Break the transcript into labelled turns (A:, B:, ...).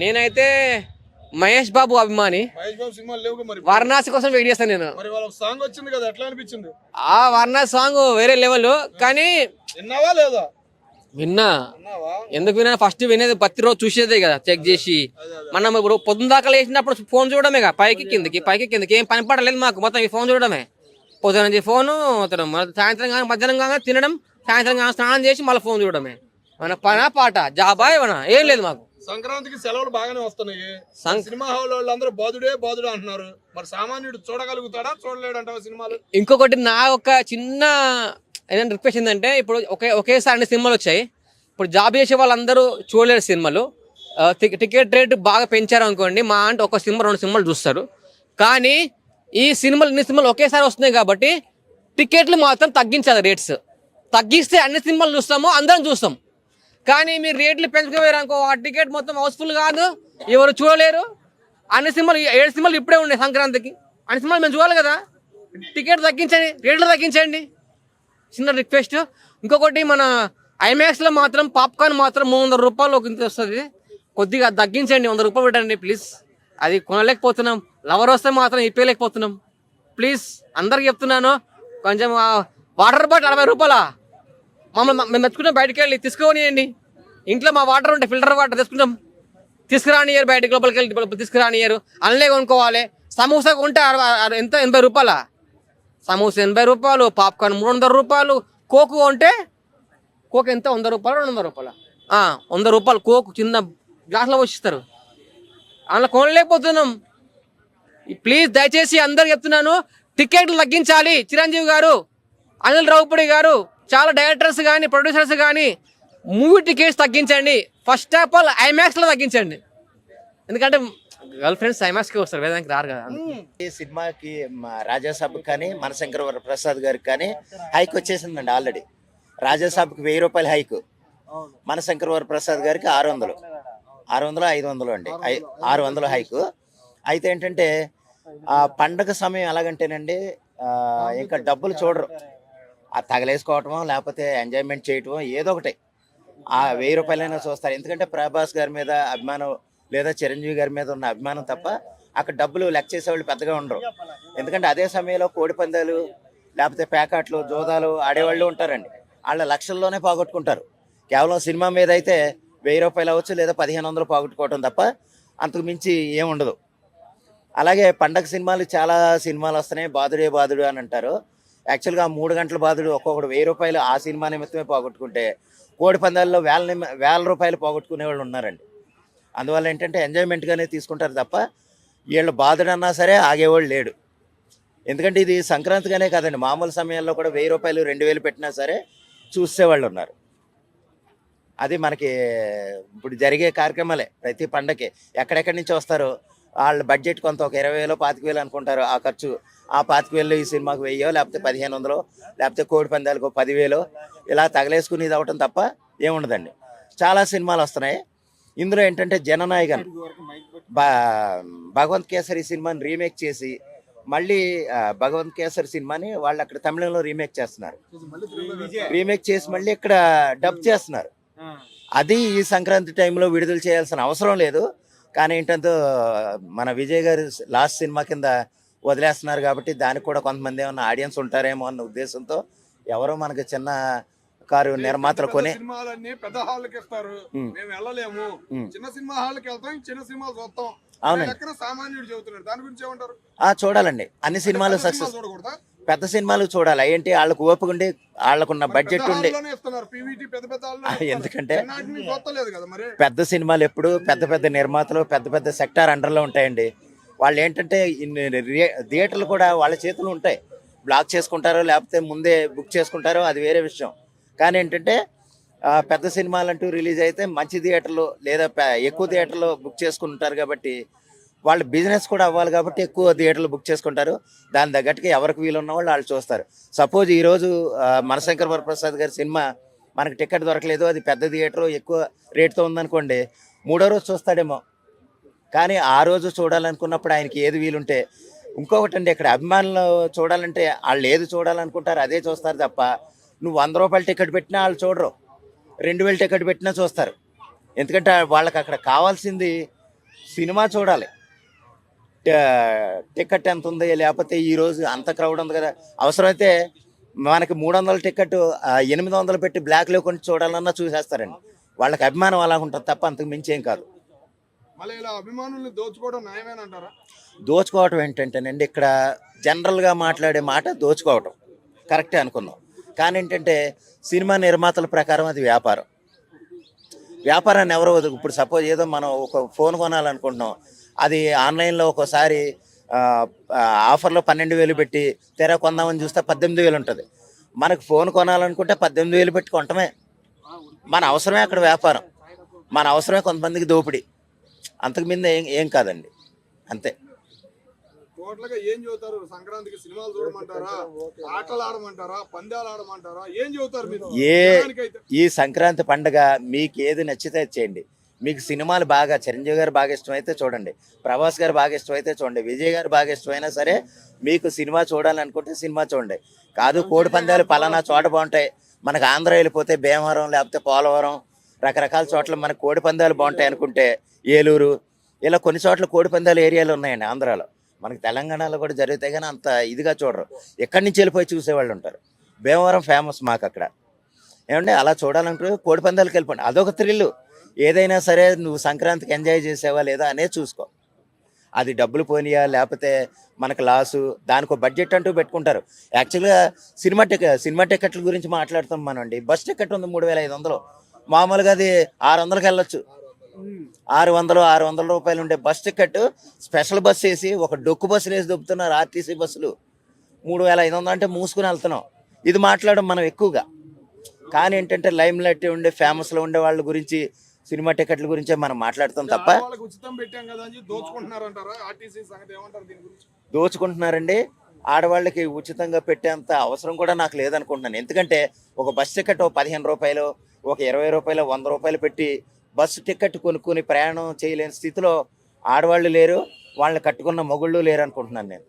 A: నేనైతే మహేష్ బాబు అభిమాని. వారణాసి కోసం వెయిట్ చేస్తాను నేను.
B: సాంగ్ వచ్చింది కదా ఎట్లా అనిపించింది?
A: ఆ వారణాసి సాంగ్ వేరే లెవెల్ కానీ
B: విన్నావా లేదా?
A: విన్నా. ఎందుకు విన్నా? ఫస్ట్ వినేది ప్రతిరోజు చూసేదే కదా చెక్ చేసి. మనం ఇప్పుడు పొద్దున దాకా లేచినప్పుడు ఫోన్ చూడడమే కదా పైకి కిందకి పైకి కిందకి. ఏం పని పడలేదు మాకు మొత్తం ఈ ఫోన్ చూడడమే. పొద్దున నుంచి ఫోను సాయంత్రం కానీ మధ్యాహ్నం కానీ తినడం సాయంత్రం కానీ స్నానం చేసి మళ్ళీ ఫోన్ చూడడమే. మన పన పాట జాబా ఏమన్నా? ఏం లేదు మాకు.
B: సంక్రాంతికి సెలవులు బాగానే వస్తున్నాయి. సినిమా హాల్ వాళ్ళు అందరూ బాధుడే బాధుడే అంటున్నారు. మరి సామాన్యుడు చూడగలుగుతాడా? చూడలేడు అంటావా సినిమాలు?
A: ఇంకొకటి నా ఒక చిన్న ఏదైనా రిక్వెస్ట్ ఏంటంటే ఇప్పుడు ఒకే ఒకేసారి అన్ని సినిమాలు వచ్చాయి. ఇప్పుడు జాబ్ చేసే వాళ్ళందరూ చూడలేరు సినిమాలు. టికెట్ రేట్ బాగా పెంచారు అనుకోండి మా అంటే ఒక సినిమా రెండు సినిమాలు చూస్తారు. కానీ ఈ సినిమాలు ఇన్ని సినిమాలు ఒకేసారి వస్తున్నాయి కాబట్టి టికెట్లు మాత్రం తగ్గించాలి రేట్స్. తగ్గిస్తే అన్ని సినిమాలు చూస్తాము అందరం చూస్తాం. కానీ మీరు రేట్లు పెంచుకోలేరు అనుకో ఆ టికెట్ మొత్తం హౌస్ఫుల్ కాదు. ఎవరు చూడలేరు. అన్ని సినిమాలు ఏడు సినిమాలు ఇప్పుడే ఉన్నాయి సంక్రాంతికి. అన్ని సినిమాలు మేము చూడాలి కదా. టికెట్ తగ్గించండి రేట్లు తగ్గించండి. చిన్న రిక్వెస్ట్. ఇంకొకటి మన ఐమాక్స్లో మాత్రం పాప్కార్న్ మాత్రం మూడు వందల రూపాయలు ఒక ఇంత వస్తుంది. కొద్దిగా తగ్గించండి వంద రూపాయలు పెట్టండి ప్లీజ్. అది కొనలేకపోతున్నాం. లవర్ వస్తే మాత్రం ఇప్పలేకపోతున్నాం ప్లీజ్ అందరికి చెప్తున్నాను. కొంచెం వాటర్ బాటిల్ అరవై రూపాయలా? మమ్మల్ని మేము మెచ్చుకుంటాం బయటకు వెళ్ళి తీసుకోనియండి ఇంట్లో మా వాటర్ ఉంటే ఫిల్టర్ వాటర్ తీసుకుంటాం తీసుకురానియరు బయటకు లోపలికి వెళ్ళి తీసుకురానియరు అల్లే కొనుక్కోవాలి. సమోసా కొంటే అరవై అర- ఎంత ఎనభై రూపాయలా? సమోసా ఎనభై రూపాయలు పాప్కార్న్ మూడు వందల రూపాయలు కోకు ఉంటే కోక్ ఎంత? వంద రూపాయలు రెండు వందల రూపాయలు? వంద రూపాయలు కోకు చిన్న గ్లాస్లో పోషిస్తారు అందులో కొనలేకపోతున్నాం. ప్లీజ్ దయచేసి అందరు చెప్తున్నాను టికెట్లు తగ్గించాలి. చిరంజీవి గారు అనిల్ రావుపూడి గారు చాలా డైరెక్టర్స్ కానీ ప్రొడ్యూసర్స్ కానీ మూవీ టికెట్స్ తగ్గించండి. ఫస్ట్ ఆఫ్ ఆల్ ఐమాక్స్లో తగ్గించండి. ఎందుకంటే గర్ల్ ఫ్రెండ్స్ ఐమాక్స్కి వస్తారు వేదానికి రారు కదా.
C: ఈ సినిమాకి మా రాజాసాబ్ కానీ మనశంకర ప్రసాద్ గారికి కానీ హైక్ వచ్చేసిందండి ఆల్రెడీ రాజాసాబ్కి వెయ్యి రూపాయల హైక్ మనశంకర ప్రసాద్ గారికి ఆరు వందలు. ఆరు వందలు ఐదు వందలు అండి. ఆరు వందలు హైక్ అయితే ఏంటంటే ఆ పండగ సమయం ఎలాగంటేనండి ఇంకా డబ్బులు చూడరు. ఆ తగలేసుకోవటమో లేకపోతే ఎంజాయ్మెంట్ చేయటమో ఏదో ఒకటి. ఆ వెయ్యి రూపాయలైనా చూస్తారు. ఎందుకంటే ప్రభాస్ గారి మీద అభిమానం లేదా చిరంజీవి గారి మీద ఉన్న అభిమానం తప్ప అక్కడ డబ్బులు లెక్క చేసేవాళ్ళు పెద్దగా ఉండరు. ఎందుకంటే అదే సమయంలో కోడి పందాలు లేకపోతే పేకాట్లు జోదాలు ఆడేవాళ్ళు ఉంటారండి. వాళ్ళ లక్షల్లోనే పోగొట్టుకుంటారు. కేవలం సినిమా మీద అయితే వెయ్యి రూపాయలు అవ్వచ్చు లేదా పదిహేను వందలు పోగొట్టుకోవటం తప్ప అంతకు మించి ఏముండదు అలాగే పండగ సినిమాలు చాలా సినిమాలు వస్తున్నాయి. బాదుడే బాధుడు అని అంటారు. యాక్చువల్గా ఆ మూడు గంటల బాదుడు ఒక్కొక్కడు వెయ్యి రూపాయలు ఆ సినిమా నిమిత్తమే పోగొట్టుకుంటే కోడి పందాల్లో వేల వేల రూపాయలు పోగొట్టుకునే వాళ్ళు ఉన్నారండి. అందువల్ల ఏంటంటే ఎంజాయ్మెంట్గానే తీసుకుంటారు తప్ప వీళ్ళు బాధడన్నా సరే ఆగేవాళ్ళు లేడు. ఎందుకంటే ఇది సంక్రాంతిగానే కాదండి మామూలు సమయాల్లో కూడా వెయ్యి రూపాయలు రెండు వేలు పెట్టినా సరే చూసేవాళ్ళు ఉన్నారు. అది మనకి ఇప్పుడు జరిగే కార్యక్రమాలే ప్రతి పండగకి ఎక్కడెక్కడి నుంచి వస్తారో వాళ్ళ బడ్జెట్ కొంత ఒక ఇరవై వేలు పాతిక వేలు అనుకుంటారు ఆ ఖర్చు. ఆ పాతిక వేలు ఈ సినిమాకి వెయ్యో లేకపోతే పదిహేను వందలు లేకపోతే కోడి పందాలకు పదివేలు ఇలా తగలేసుకుని ఇది అవటం తప్ప ఏముండదండి. చాలా సినిమాలు వస్తున్నాయి. ఇందులో ఏంటంటే జననాయకన్ బా భగవంత్ కేసరి సినిమాని రీమేక్ చేసి మళ్ళీ భగవంత్ కేసరి సినిమాని వాళ్ళు అక్కడ తమిళంలో రీమేక్ చేస్తున్నారు. రీమేక్ చేసి మళ్ళీ ఇక్కడ డబ్ చేస్తున్నారు. అది ఈ సంక్రాంతి టైంలో విడుదల చేయాల్సిన అవసరం లేదు. కానీ ఏంటంటే మన విజయ్ గారు లాస్ట్ సినిమా కింద వదిలేస్తున్నారు కాబట్టి దానికి కూడా కొంతమంది ఏమన్నా ఆడియన్స్ ఉంటారేమో అన్న ఉద్దేశంతో ఎవరో మనకి చిన్న కారు నిర్మాతలు కొని
B: సినిమాలన్నీ పెద్ద హాల్కి ఇస్తారు. మేము వెళ్ళలేము. చిన్న సినిమా హాల్కి వెళ్తాం చిన్న సినిమాలు చూస్తాం.
C: అవునండి.
B: సామాన్యుడు చెబుతున్నాడు దాని గురించి ఏమంటారు?
C: ఆ చూడాలండి. అన్ని సినిమాలు సక్సెస్ పెద్ద సినిమాలు చూడాలి. ఏంటి వాళ్ళకు ఓపిక ఉండి వాళ్ళకున్న బడ్జెట్ ఉండి. ఎందుకంటే పెద్ద సినిమాలు ఎప్పుడు పెద్ద పెద్ద నిర్మాతలు పెద్ద పెద్ద సెక్టార్ అండర్లో ఉంటాయండి. వాళ్ళు ఏంటంటే థియేటర్లు కూడా వాళ్ళ చేతులు ఉంటాయి. బ్లాక్ చేసుకుంటారో లేకపోతే ముందే బుక్ చేసుకుంటారో అది వేరే విషయం. కానీ ఏంటంటే పెద్ద సినిమాలు అంటూ రిలీజ్ అయితే మంచి థియేటర్లు లేదా ఎక్కువ థియేటర్లు బుక్ చేసుకుంటారు కాబట్టి వాళ్ళు బిజినెస్ కూడా అవ్వాలి కాబట్టి ఎక్కువ థియేటర్లు బుక్ చేసుకుంటారు. దాని తగ్గట్టుగా ఎవరికి వీలున్న వాళ్ళు వాళ్ళు చూస్తారు. సపోజ్ ఈరోజు మనశంకర్ వరప్రసాద్ గారి సినిమా మనకు టికెట్ దొరకలేదు అది పెద్ద థియేటర్ ఎక్కువ రేట్తో ఉందనుకోండి మూడో రోజు చూస్తాడేమో. కానీ ఆ రోజు చూడాలనుకున్నప్పుడు ఆయనకి ఏది వీలుంటే ఇంకొకటి అండి ఇక్కడ అభిమానులు చూడాలంటే వాళ్ళు ఏది చూడాలనుకుంటారు అదే చూస్తారు తప్ప నువ్వు వంద రూపాయల టికెట్ పెట్టినా వాళ్ళు చూడరు. రెండు వేల టికెట్ పెట్టినా చూస్తారు. ఎందుకంటే వాళ్ళకి అక్కడ కావాల్సింది సినిమా చూడాలి. టికెట్ ఎంత ఉంది లేకపోతే ఈ రోజు అంత క్రౌడ్ ఉంది కదా. అవసరమైతే మనకి మూడు వందల టికెట్ ఎనిమిది వందలు పెట్టి బ్లాక్లో కొని చూడాలన్నా చూసేస్తారండి. వాళ్ళకి అభిమానం అలా ఉంటుంది తప్ప అంతకు మించి ఏం కాదు.
B: అభిమానుల్ని దోచుకోవడం న్యాయమేనంటారా
C: దోచుకోవటం ఏంటంటేనండి ఇక్కడ జనరల్గా మాట్లాడే మాట దోచుకోవటం. కరెక్టే అనుకుందాం. కానీ ఏంటంటే సినిమా నిర్మాతల ప్రకారం అది వ్యాపారం. వ్యాపారాన్ని ఎవరో ఇప్పుడు సపోజ్ ఏదో మనం ఒక ఫోన్ కొనాలనుకుంటున్నాం. అది ఆన్లైన్లో ఆ, ఆఫర్లో పన్నెండు వేలు పెట్టి తెర కొందామని చూస్తే పద్దెనిమిది వేలు ఉంటుంది. మనకు ఫోన్ కొనాలనుకుంటే పద్దెనిమిది వేలు పెట్టి కొంటమే మన అవసరమే అక్కడ వ్యాపారం. మన అవసరమే కొంతమందికి దోపిడీ. అంతకు మీద ఏం ఏం కాదండి. అంతే.
B: టోటల్గా ఏం చెబుతారు? సంక్రాంతికి సినిమాలు చూడమంటారా? ఆటలు ఆడమంటారా? పందాలు ఆడమంటారా? ఏం చెబుతారు మీరు?
C: ఏ
B: జనానికైతే.
C: ఈ సంక్రాంతి పండగ మీకు ఏది నచ్చితే చేయండి. మీకు సినిమాలు బాగా చిరంజీవి గారు బాగా ఇష్టమైతే చూడండి. ప్రభాస్ గారు బాగా ఇష్టమైతే చూడండి. విజయ్ గారు బాగా ఇష్టమైనా సరే మీకు సినిమా చూడాలనుకుంటే సినిమా చూడండి. కాదు కోడి పందాలు పలానా చోట బాగుంటాయి. మనకు ఆంధ్ర వెళ్ళిపోతే భీమవరం లేకపోతే పోలవరం రకరకాల చోట్ల మనకు కోడి పందాలు బాగుంటాయి అనుకుంటే ఏలూరు ఇలా కొన్ని చోట్ల కోడి పందాలు ఏరియాలు ఉన్నాయండి ఆంధ్రాలో. మనకి తెలంగాణలో కూడా జరిగితే కానీ అంత ఇదిగా చూడరు. ఎక్కడి నుంచి వెళ్ళిపోయి చూసేవాళ్ళు ఉంటారు. భీమవరం ఫేమస్ మాకు అక్కడ ఏమంటే అలా చూడాలంటే కోడి పందాలకు వెళ్ళిపోండి. అదొక థ్రిల్లు ఏదైనా సరే నువ్వు సంక్రాంతికి ఎంజాయ్ చేసావా లేదా అనేది చూసుకో. అది డబ్బులు పోనీయా లేకపోతే మనకు లాసు దానికి ఒక బడ్జెట్ అంటూ పెట్టుకుంటారు. యాక్చువల్గా సినిమా టికెట్ సినిమా టికెట్ల గురించి మాట్లాడుతాం మనం అండి బస్ టికెట్ ఉంది మూడు వేల ఐదు వందలు. మామూలుగా అది ఆరు వందలకి వెళ్ళొచ్చు. ఆరు వందలు ఆరు వందల రూపాయలు ఉండే బస్ టికెట్ స్పెషల్ బస్ వేసి ఒక డొక్కు బస్సులు వేసి దొబ్బుతున్నారు ఆర్టీసీ బస్సులు. మూడు వేల ఐదు వందలు అంటే మూసుకుని వెళ్తున్నాం. ఇది మాట్లాడడం మనం ఎక్కువగా. కానీ ఏంటంటే లైమ్ లైట్ ఉండే ఫేమస్లో ఉండే వాళ్ళ గురించి సినిమా టికెట్ల గురించే మనం మాట్లాడుతాం తప్ప దోచుకుంటున్నారండి. ఆడవాళ్ళకి ఉచితంగా పెట్టేంత అవసరం కూడా నాకు లేదనుకుంటున్నాను. ఎందుకంటే ఒక బస్ టికెట్ పదిహేను రూపాయలు ఒక ఇరవై రూపాయలు వంద రూపాయలు పెట్టి బస్సు టికెట్ కొనుక్కొని ప్రయాణం చేయలేని స్థితిలో ఆడవాళ్ళు లేరు వాళ్ళని కట్టుకున్న మొగుళ్ళు లేరు అనుకుంటున్నాను నేను.